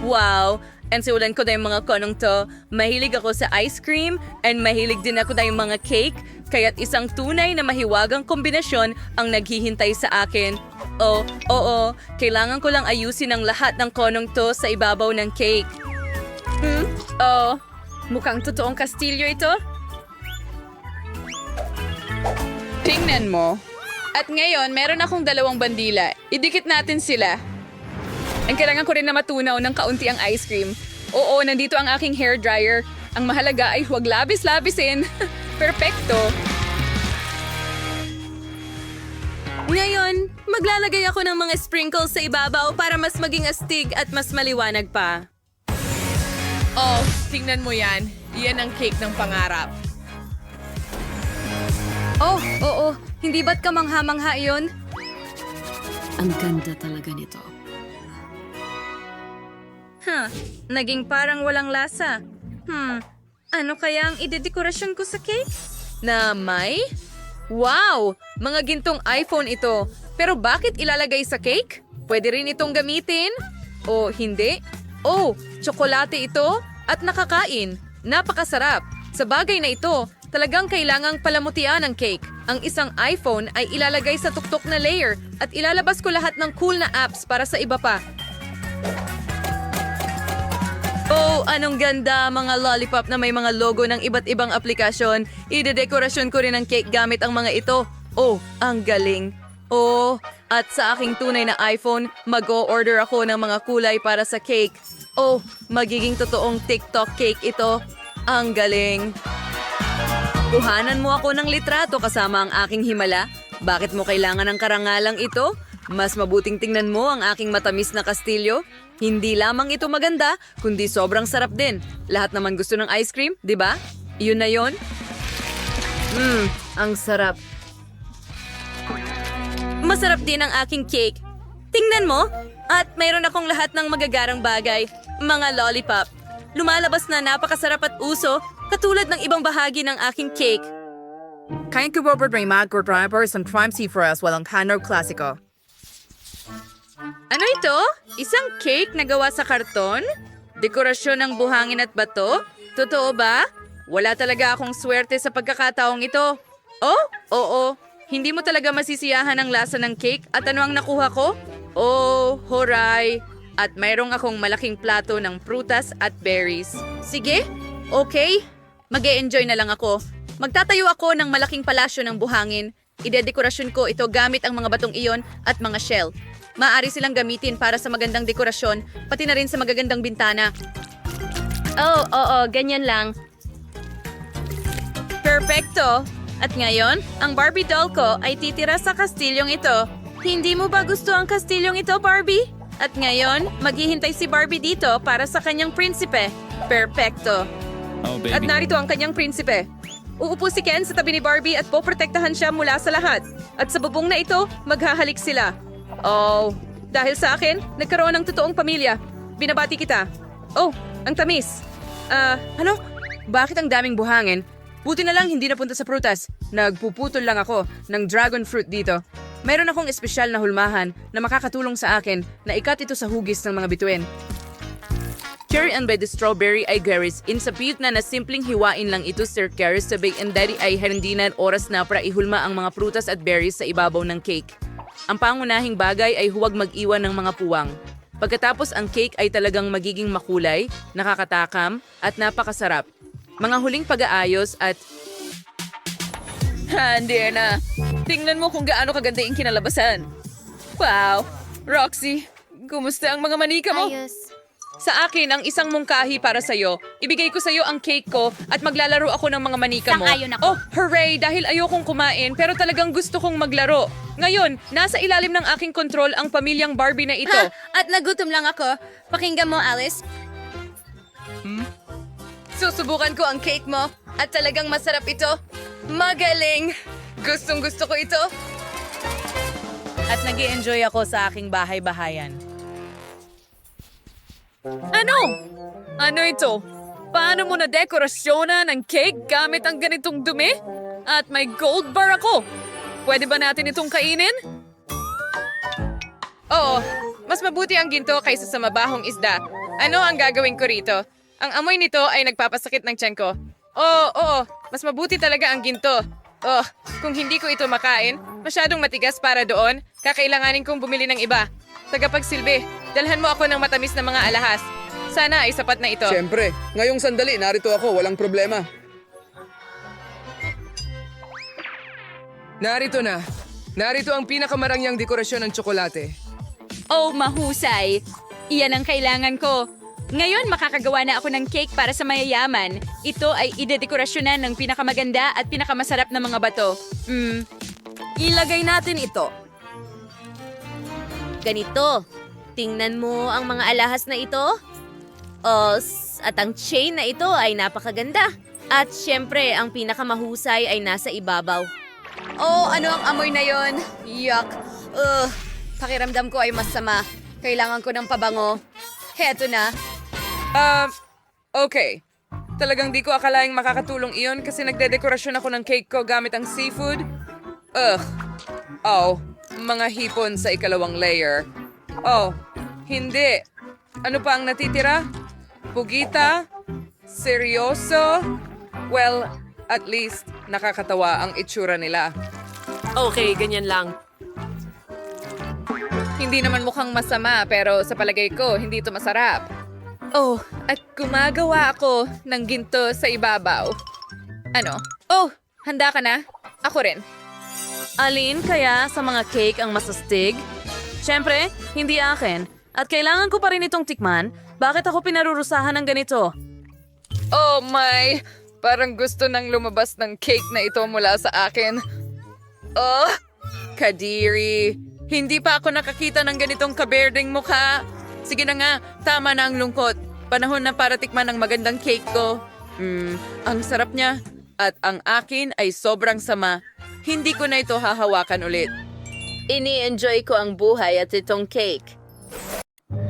Wow! And simulan ko na yung mga konong to. Mahilig ako sa ice cream and mahilig din ako na yung mga cake. Kaya't isang tunay na mahiwagang kombinasyon ang naghihintay sa akin. Oh, oo, kailangan ko lang ayusin ang lahat ng konong to sa ibabaw ng cake. Hmm? Oh, mukhang totoong kastilyo ito. Tingnan mo. At ngayon, meron akong dalawang bandila. Idikit natin sila. Ang kailangan ko rin na matunaw ng kaunti ang ice cream. Oo, nandito ang aking hair dryer. Ang mahalaga ay huwag labis-labisin. Perfecto. Ngayon, maglalagay ako ng mga sprinkles sa ibabaw para mas maging astig at mas maliwanag pa. Oh, tingnan mo yan. Yan ang cake ng pangarap. Oh, oo. Hindi ba't kamangha-mangha yun? Ang ganda talaga nito. Huh, naging parang walang lasa. Hmm, ano kaya ang idedekorasyon ko sa cake? Na may? Wow! Mga gintong iPhone ito. Pero bakit ilalagay sa cake? Pwede rin itong gamitin? O hindi? Oh, tsokolate ito at nakakain. Napakasarap. Sa bagay na ito, talagang kailangang palamutian ang cake. Ang isang iPhone ay ilalagay sa tuktok na layer at ilalabas ko lahat ng cool na apps para sa iba pa. Oh, anong ganda mga lollipop na may mga logo ng iba't ibang aplikasyon. Idedekorasyon ko rin ang cake gamit ang mga ito. Oh, ang galing. Oh, at sa aking tunay na iPhone, mag-o-order ako ng mga kulay para sa cake. Oh, magiging totoong TikTok cake ito. Ang galing. Kuhanan mo ako ng litrato kasama ang aking himala. Bakit mo kailangan ng karangalang ito? Mas mabuting tingnan mo ang aking matamis na kastilyo. Hindi lamang ito maganda, kundi sobrang sarap din. Lahat naman gusto ng ice cream, di ba? Yun na yon. Mmm, ang sarap. Masarap din ang aking cake. Tingnan mo, at mayroon akong lahat ng magagarang bagay. Mga lollipop. Lumalabas na napakasarap at uso, katulad ng ibang bahagi ng aking cake. Kain ko Robert may mag-drivers ang Prime Seafras walang Kano Klasiko. Ano ito? Isang cake na gawa sa karton? Dekorasyon ng buhangin at bato? Totoo ba? Wala talaga akong swerte sa pagkakataong ito. Oh, oo. Hindi mo talaga masisiyahan ang lasa ng cake at ano ang nakuha ko? Oh, horay. At mayroong akong malaking plato ng prutas at berries. Sige, okay. mag enjoy na lang ako. Magtatayo ako ng malaking palasyo ng buhangin. Idedekorasyon ko ito gamit ang mga batong iyon at mga shell. Maaari silang gamitin para sa magandang dekorasyon, pati na rin sa magagandang bintana. Oh, oo, ganyan lang. Perfecto! At ngayon, ang Barbie doll ko ay titira sa kastilyong ito. Hindi mo ba gusto ang kastilyong ito, Barbie? At ngayon, maghihintay si Barbie dito para sa kanyang prinsipe. Perfecto. Oh, baby. At narito ang kanyang prinsipe. Uupo si Ken sa tabi ni Barbie at poprotektahan siya mula sa lahat. At sa bubong na ito, maghahalik sila. Oh, dahil sa akin, nagkaroon ng totoong pamilya. Binabati kita. Oh, ang tamis. Ah, ano? Bakit ang daming buhangin? Buti na lang hindi napunta sa prutas. Nagpuputol lang ako ng dragon fruit dito. Mayroon akong espesyal na hulmahan na makakatulong sa akin na ikat ito sa hugis ng mga bituin. Cherry and by the strawberry ay Garis. In sa piyut na na simpleng hiwain lang ito, Sir Garis, sabay and daddy ay hindi na oras na para ihulma ang mga prutas at berries sa ibabaw ng cake. Ang pangunahing bagay ay huwag mag-iwan ng mga puwang. Pagkatapos ang cake ay talagang magiging makulay, nakakatakam, at napakasarap. Mga huling pag-aayos at... Ha, hindi na. Tingnan mo kung gaano kaganda yung kinalabasan. Wow! Roxy, kumusta ang mga manika mo? Sa akin, ang isang mungkahi para sa'yo. Ibigay ko sa'yo ang cake ko at maglalaro ako ng mga manika mo. Sang-ayon ako. Oh, hooray! Dahil ayokong kumain pero talagang gusto kong maglaro. Ngayon, nasa ilalim ng aking kontrol ang pamilyang Barbie na ito. Ha, at nagutom lang ako. Pakinggan mo, Alice. Susubukan ko ang cake mo at talagang masarap ito. Magaling! Gustong gusto ko ito. At nag enjoy ako sa aking bahay-bahayan. Ano? Ano ito? Paano mo na dekorasyonan ang cake gamit ang ganitong dumi? At may gold bar ako. Pwede ba natin itong kainin? Oo, mas mabuti ang ginto kaysa sa mabahong isda. Ano ang gagawin ko rito? Ang amoy nito ay nagpapasakit ng tiyan ko. Oo, oo, mas mabuti talaga ang ginto. Oh, kung hindi ko ito makain, masyadong matigas para doon, kakailanganin kong bumili ng iba. Tagapagsilbi, dalhan mo ako ng matamis na mga alahas. Sana ay sapat na ito. Siyempre, ngayong sandali, narito ako, walang problema. Narito na. Narito ang pinakamarangyang dekorasyon ng tsokolate. Oh, mahusay. Iyan ang kailangan ko. Ngayon, makakagawa na ako ng cake para sa mayayaman. Ito ay idedekorasyonan ng pinakamaganda at pinakamasarap na mga bato. Hmm, Ilagay natin ito. Ganito. Tingnan mo ang mga alahas na ito. Os, at ang chain na ito ay napakaganda. At syempre, ang pinakamahusay ay nasa ibabaw. Oh, ano ang amoy na yon? Yuck. Ugh, pakiramdam ko ay masama. Kailangan ko ng pabango. Heto na. Um, okay. Talagang di ko akalaing makakatulong iyon kasi nagdedekorasyon ako ng cake ko gamit ang seafood. Ugh. Oh, mga hipon sa ikalawang layer. Oh, hindi. Ano pa ang natitira? Pugita? Seryoso? Well, at least nakakatawa ang itsura nila. Okay, ganyan lang. Hindi naman mukhang masama pero sa palagay ko, hindi ito masarap. Oh, at gumagawa ako ng ginto sa ibabaw. Ano? Oh, handa ka na? Ako rin. Alin kaya sa mga cake ang masastig? Siyempre, hindi akin. At kailangan ko pa rin itong tikman. Bakit ako pinarurusahan ng ganito? Oh my! Parang gusto nang lumabas ng cake na ito mula sa akin. Oh, Kadiri. Hindi pa ako nakakita ng ganitong kaberdeng mukha. Sige na nga, tama na ang lungkot. Panahon na para tikman ang magandang cake ko. Hmm, ang sarap niya. At ang akin ay sobrang sama. Hindi ko na ito hahawakan ulit. Ini-enjoy ko ang buhay at itong cake.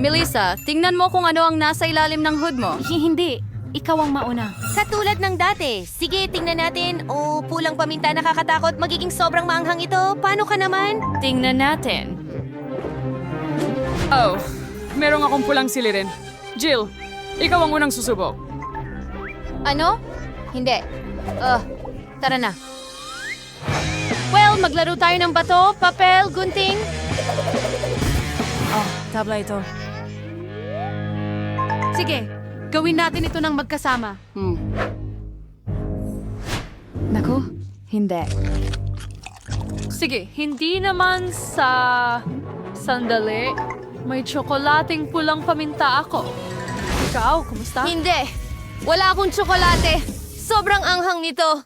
Melissa, tingnan mo kung ano ang nasa ilalim ng hood mo. Hindi. Ikaw ang mauna. Katulad ng dati. Sige, tingnan natin. Oh, pulang paminta nakakatakot. Magiging sobrang maanghang ito. Paano ka naman? Tingnan natin. Oh, merong akong pulang silirin. Jill, ikaw ang unang susubok. Ano? Hindi. Uh, tara na. Well, maglaro tayo ng bato, papel, gunting. Oh, tabla ito. Sige, gawin natin ito ng magkasama. Hmm. Naku, hindi. Sige, hindi naman sa... Sandali. May tsokolating pulang paminta ako. Ikaw, kumusta? Hindi. Wala akong tsokolate. Sobrang anghang nito.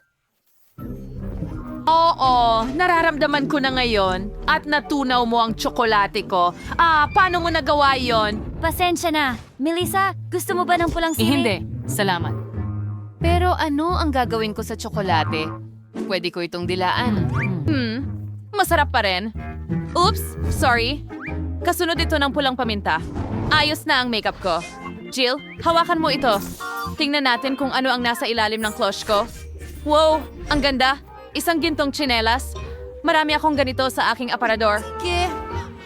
Oo, nararamdaman ko na ngayon at natunaw mo ang tsokolate ko. Ah, paano mo nagawa yon? Pasensya na. Melissa, gusto mo ba ng pulang Eh, hindi. Salamat. Pero ano ang gagawin ko sa tsokolate? Pwede ko itong dilaan. Hmm, masarap pa rin. Oops, sorry. Kasunod ito ng pulang paminta. Ayos na ang makeup ko. Jill, hawakan mo ito. Tingnan natin kung ano ang nasa ilalim ng cloche ko. Wow, ang ganda. Isang gintong tsinelas. Marami akong ganito sa aking aparador. Ke,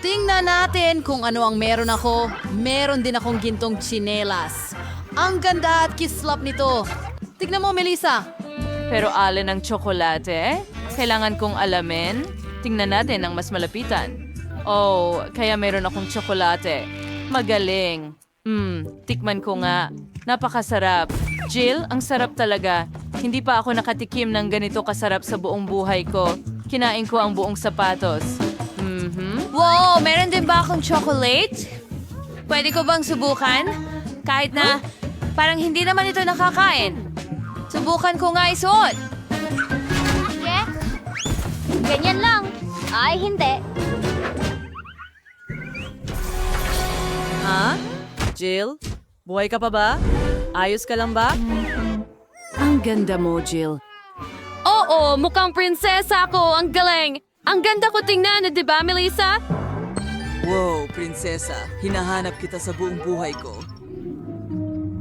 tingnan natin kung ano ang meron ako. Meron din akong gintong tsinelas. Ang ganda at kislap nito. Tignan mo, Melissa. Pero alin ang tsokolate? Kailangan kong alamin. Tingnan natin ang mas malapitan. Oh, kaya meron akong tsokolate. Magaling. Hmm, tikman ko nga. Napakasarap. Jill, ang sarap talaga. Hindi pa ako nakatikim ng ganito kasarap sa buong buhay ko. Kinain ko ang buong sapatos. Mhm. Wow, meron din ba akong chocolate? Pwede ko bang subukan? Kahit na parang hindi naman ito nakakain. Subukan ko nga isuot. Yeah? Ganyan lang. Ay, hindi. Ha? Jill? Buhay ka pa ba? Ayos ka lang ba? Ang ganda mo, Jill. Oo, mukhang prinsesa ako. Ang galing. Ang ganda ko tingnan, di ba, Melissa? Wow, prinsesa. Hinahanap kita sa buong buhay ko.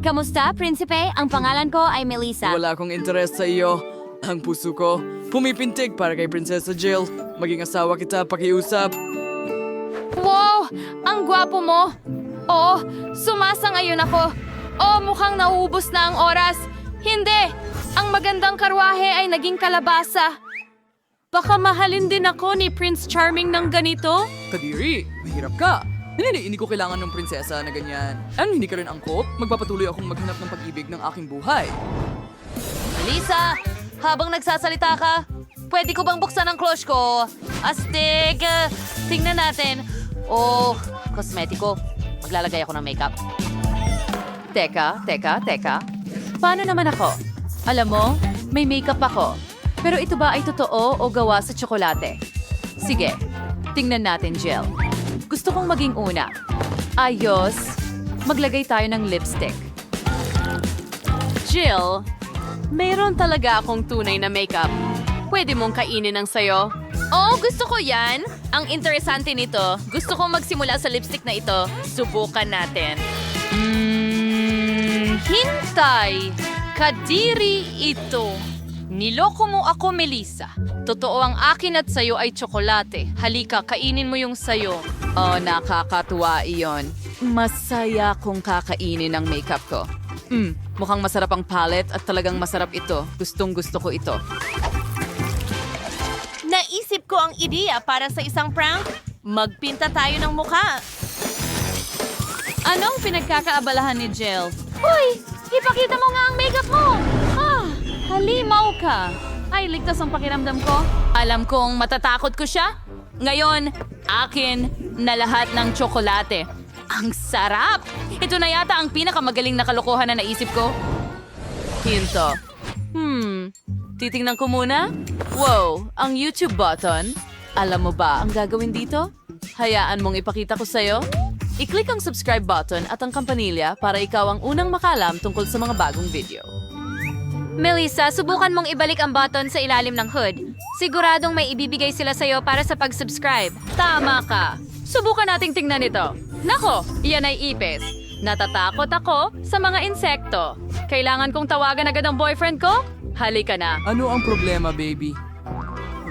Kamusta, prinsipe? Ang pangalan ko ay Melissa. Wala akong interes sa iyo. Ang puso ko, pumipintig para kay Prinsesa Jill. Maging asawa kita pakiusap. Wow! Ang gwapo mo! Oh, sumasangayon ako. Oh, mukhang nauubos na ang oras. Hindi! Ang magandang karwahe ay naging kalabasa. Baka mahalin din ako ni Prince Charming ng ganito? Kadiri, mahirap ka. Hindi, hindi ko kailangan ng prinsesa na ganyan. Ano, hindi ka rin angkop? Magpapatuloy akong maghanap ng pag-ibig ng aking buhay. Lisa, habang nagsasalita ka, pwede ko bang buksan ang cloche ko? Astig! Tingnan natin. Oh, kosmetiko. Maglalagay ako ng makeup. Teka, teka, teka. Paano naman ako? Alam mo, may makeup ako. Pero ito ba ay totoo o gawa sa tsokolate? Sige, tingnan natin, Jill. Gusto kong maging una. Ayos, maglagay tayo ng lipstick. Jill, mayroon talaga akong tunay na makeup. Pwede mong kainin ang sayo. Oh, gusto ko yan. Ang interesante nito, gusto kong magsimula sa lipstick na ito. Subukan natin. Hmm, hintay! Kadiri ito. Niloko mo ako, Melissa. Totoo ang akin at sayo ay tsokolate. Halika, kainin mo yung sayo. Oh, nakakatuwa iyon. Masaya kong kakainin ang makeup ko. Hmm, mukhang masarap ang palette at talagang masarap ito. Gustong gusto ko ito. Ko ang ideya para sa isang prank. Magpinta tayo ng mukha. Anong pinagkakaabalahan ni Jill? Uy! Ipakita mo nga ang makeup mo! Ah, halimaw ka. Ay, ligtas ang pakiramdam ko. Alam kong matatakot ko siya. Ngayon, akin na lahat ng tsokolate. Ang sarap! Ito na yata ang pinakamagaling na kalokohan na naisip ko. Hinto. Hmm, titingnan ko muna. Wow, ang YouTube button. Alam mo ba ang gagawin dito? Hayaan mong ipakita ko sa'yo. I-click ang subscribe button at ang kampanilya para ikaw ang unang makalam tungkol sa mga bagong video. Melissa, subukan mong ibalik ang button sa ilalim ng hood. Siguradong may ibibigay sila sa'yo para sa pag-subscribe. Tama ka. Subukan nating tingnan ito. Nako, iyan ay ipis. Natatakot ako sa mga insekto. Kailangan kong tawagan agad ang boyfriend ko? Halika na. Ano ang problema, baby?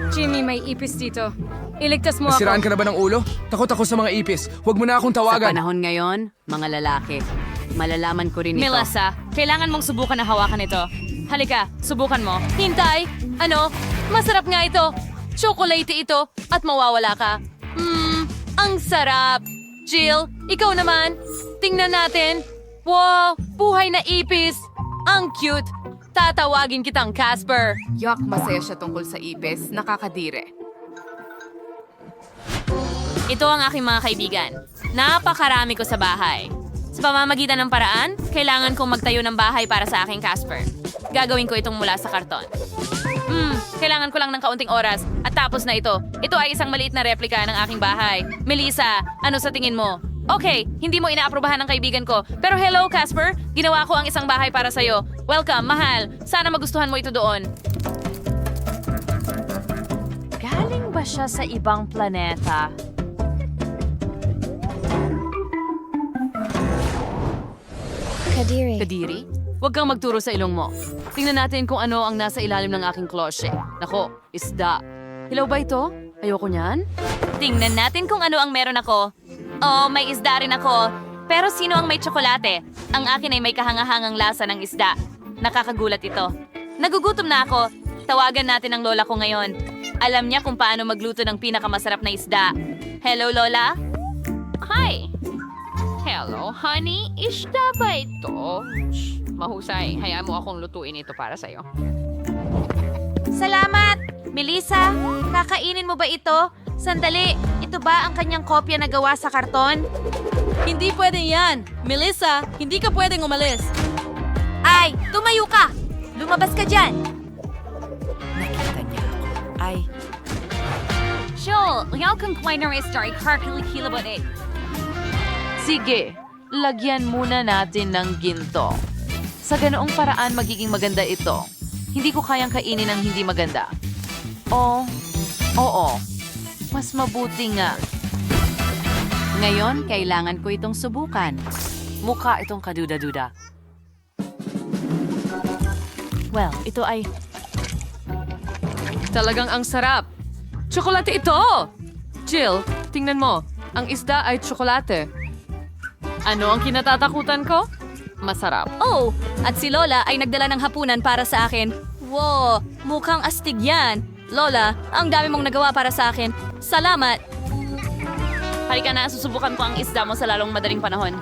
Jimmy, may ipis dito. Iligtas mo Nasiraan ako. ka na ba ng ulo? Takot ako sa mga ipis. Huwag mo na akong tawagan. panahon ngayon, mga lalaki, malalaman ko rin ito. Melissa, kailangan mong subukan na hawakan ito. Halika, subukan mo. Hintay! Ano? Masarap nga ito. Chocolate ito at mawawala ka. Mmm, ang sarap. Jill, ikaw naman. Tingnan natin. Wow, buhay na ipis. Ang cute. Tatawagin kitang Casper. Yak, masaya siya tungkol sa ipis. Nakakadire. Ito ang aking mga kaibigan. Napakarami ko sa bahay. Sa pamamagitan ng paraan, kailangan kong magtayo ng bahay para sa aking Casper. Gagawin ko itong mula sa karton. Hmm, kailangan ko lang ng kaunting oras at tapos na ito. Ito ay isang maliit na replika ng aking bahay. Melissa, ano sa tingin mo? Okay, hindi mo inaaprubahan ng kaibigan ko. Pero hello, Casper. Ginawa ko ang isang bahay para sa'yo. Welcome, mahal. Sana magustuhan mo ito doon. Galing ba siya sa ibang planeta? Kadiri, huwag kang magturo sa ilong mo. Tingnan natin kung ano ang nasa ilalim ng aking klosye. Nako, isda. Hilaw ba ito? Ayoko niyan. Tingnan natin kung ano ang meron ako. Oh, may isda rin ako. Pero sino ang may tsokolate? Ang akin ay may kahangahangang lasa ng isda. Nakakagulat ito. Nagugutom na ako. Tawagan natin ang lola ko ngayon. Alam niya kung paano magluto ng pinakamasarap na isda. Hello, Lola? Hi! Hello, honey. Isda ba ito? Shh, mahusay. Hayaan mo akong lutuin ito para sa'yo. Salamat! Melissa, kakainin mo ba ito? Sandali, ito ba ang kanyang kopya na gawa sa karton? Hindi pwede yan. Melissa, hindi ka pwedeng umalis. Ay, tumayo ka! Lumabas ka dyan! Nakita niya ako. Ay, Joel, yaw kang kway na restart. Harkilikila ba eh? Sige, lagyan muna natin ng ginto. Sa ganoong paraan magiging maganda ito. Hindi ko kayang kainin ng hindi maganda. O, oo, mas mabuti nga. ngayon kailangan ko itong subukan. Mukha itong kaduda-duda. Well, ito ay... Talagang ang sarap. Tsokolate ito! Jill, tingnan mo. Ang isda ay tsokolate. Ano ang kinatatakutan ko? Masarap. Oh, at si Lola ay nagdala ng hapunan para sa akin. Wow, mukhang astig yan. Lola, ang dami mong nagawa para sa akin. Salamat. Halika na, susubukan ko ang isda mo sa lalong madaling panahon.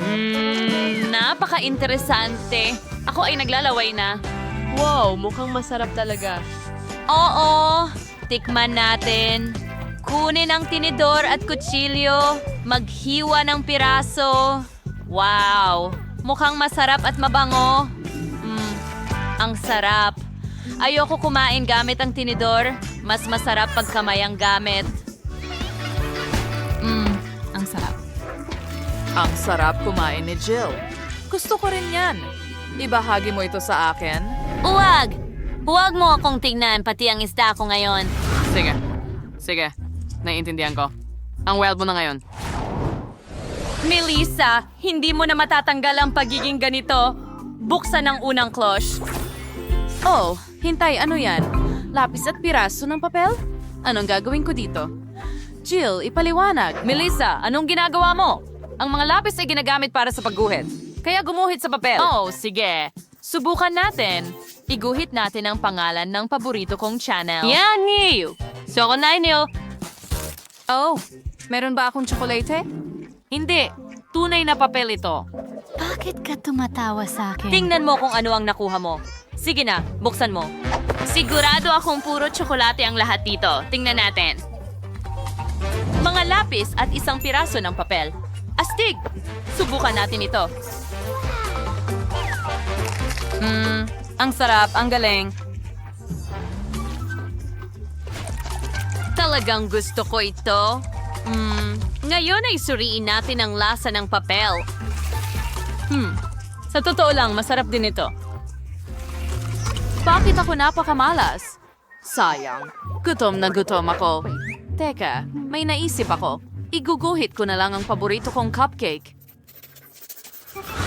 Mmm, napaka-interesante. Ako ay naglalaway na. Wow, mukhang masarap talaga. Oo, tikman natin. Kunin ang tinidor at kutsilyo. Maghiwa ng piraso. Wow, mukhang masarap at mabango. Mm, ang sarap. Ayoko kumain gamit ang tinidor. Mas masarap pag kamay ang gamit. Mmm, ang sarap. Ang sarap kumain ni Jill. Gusto ko rin yan. Ibahagi mo ito sa akin? Huwag! Huwag mo akong tingnan pati ang isda ko ngayon. Sige. Sige. Naiintindihan ko. Ang wild mo na ngayon. Melissa, hindi mo na matatanggal ang pagiging ganito. Buksan ang unang cloche. Oh, hintay, ano yan? Lapis at piraso ng papel? Anong gagawin ko dito? Jill, ipaliwanag. Melissa, anong ginagawa mo? Ang mga lapis ay ginagamit para sa pagguhit. Kaya gumuhit sa papel. Oh, sige. Subukan natin. Iguhit natin ang pangalan ng paborito kong channel. Yan, Niyo! So, ako na niyo. Oh, meron ba akong tsokolate? Hindi. Tunay na papel ito. Bakit ka tumatawa sa akin? Tingnan mo kung ano ang nakuha mo. Sige na, buksan mo. Sigurado akong puro tsokolate ang lahat dito. Tingnan natin. Mga lapis at isang piraso ng papel. Astig! Subukan natin ito. Mmm, ang sarap, ang galing. Talagang gusto ko ito. Hmm, ngayon ay suriin natin ang lasa ng papel. Hmm, sa totoo lang, masarap din ito. Bakit ako napakamalas? Sayang. Gutom na gutom ako. Teka, may naisip ako. Iguguhit ko na lang ang paborito kong cupcake.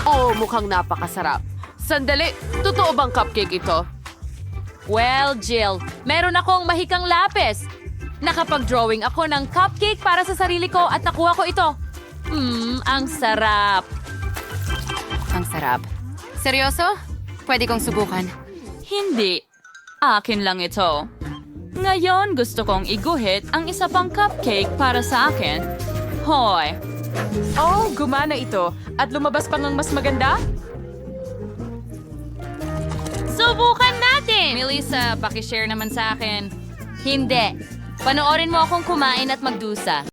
Oh, mukhang napakasarap. Sandali, totoo bang cupcake ito? Well, Jill, meron akong mahikang lapis. Nakapag-drawing ako ng cupcake para sa sarili ko at nakuha ko ito. Mmm, ang sarap. Ang sarap. Seryoso? Pwede kong subukan. Hindi. Akin lang ito. Ngayon gusto kong iguhit ang isa pang cupcake para sa akin. Hoy! Oh, gumana ito. At lumabas pa ng mas maganda? Subukan natin! Melissa, pakishare naman sa akin. Hindi. Panoorin mo akong kumain at magdusa.